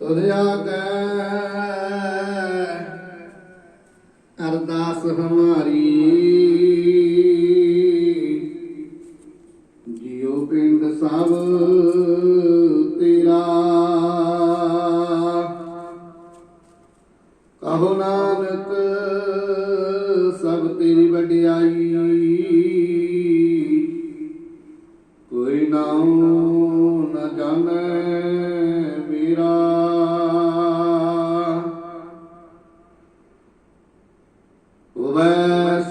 ਤੁਧ ਆਗੈ ਅਰਦਾਸ ਹਮਾਰੀ। ਜਿਉ ਪਿੰਡ ਸਭ ਤੇਰਾ। ਕਹੋ ਨਾਨਕ, ਸਭ ਤੇਰੀ ਵਡਿਆਈ। ਕੋਈ ਨਾਉ ਨਾ ਜਾਣੈ।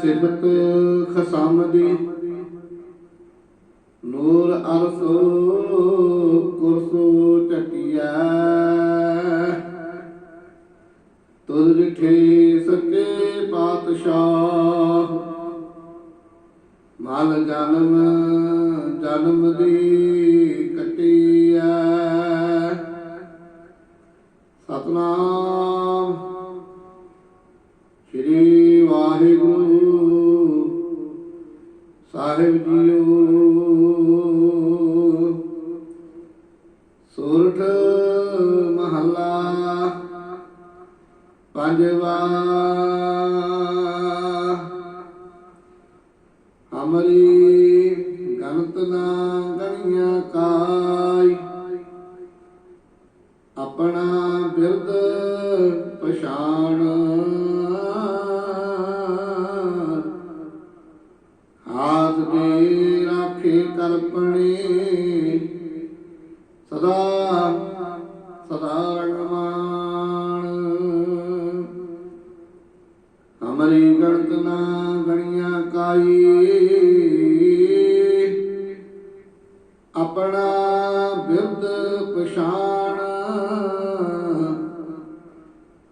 ਸਿਫਤ ਖਸਮ ਦੀ ਨੂਰ ਅਰਸੋ ਕੁਰਸੋ ਟਕਿਆ ਤੁਧ ਲਿਖੇ ਸੱਚੇ ਪਾਤਸ਼ਾਹ। ਮਾਲ ਜਨਮ ਜਨਮ ਦੀ ਸਾਹਿਬ ਜੀਓ। ਸੋਰਠ ਮਹੱਲਾ ਪੰਜਵਾ। ਹਮਰੀ ਗਨਤ ਨਾ ਗਣੀਆਂ ਕਾਈ ਆਪਣਾ ਬਿਰਦ ਪਛਾਣ। ਸਦਾ ਸਦਾ ਰਣਮਾਨ ਹਮਰੀ ਗਣਤ ਨਾ ਗਣੀਆਂ ਕਾਈ। ਆਪਣਾ ਬਿਰਦ ਪਛਾਣ।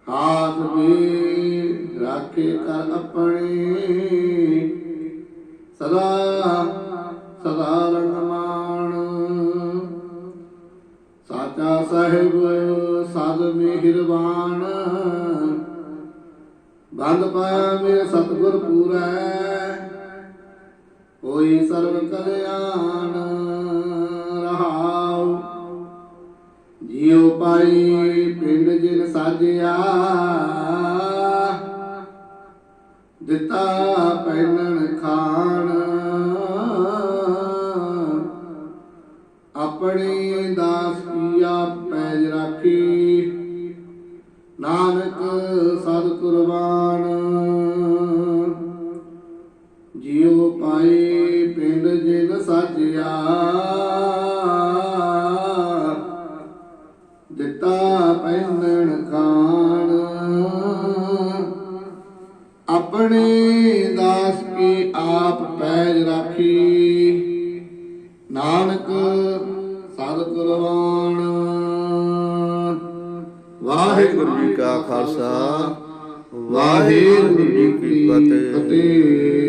ਹਾਥ ਦੇ ਰਾਖੇ ਕਰ ਆਪਣੇ। ਸਾਚਾ ਸਾਹਿਬ ਸਦ ਮਿਹਰਬਾਨ। ਬੰਦ ਪਾਇਆ ਮੇਰੇ ਸਤਿਗੁਰ ਪੂਰੈ, ਹੋਈ ਸਰਬ ਕਲਿਆਣ ਰਹਾਉ। ਜੀਉ ਪਾਈ ਪਿੰਡ ਜਿਨ ਸਾਜਿਆ, ਦਿੱਤਾ ਪਹਿਨਣ ਦਿੱਤਾ ਪਹਿਨਣ ਖਾਣ। ਆਪਣੇ ਦਾਸ ਕੀ ਆਪ ਪੈਜ ਰਾਖੀ। ਨਾਨਕ ਸਦ ਕੁਰਬਾਨ ਵਾਹਿਗੁਰੂ ਜੀ ਕਾ ਖਾਲਸਾ, ਵਾਹਿਗੁਰੂ ਜੀ ਕੀ ਫਤਿਹ ਫਤਿਹ।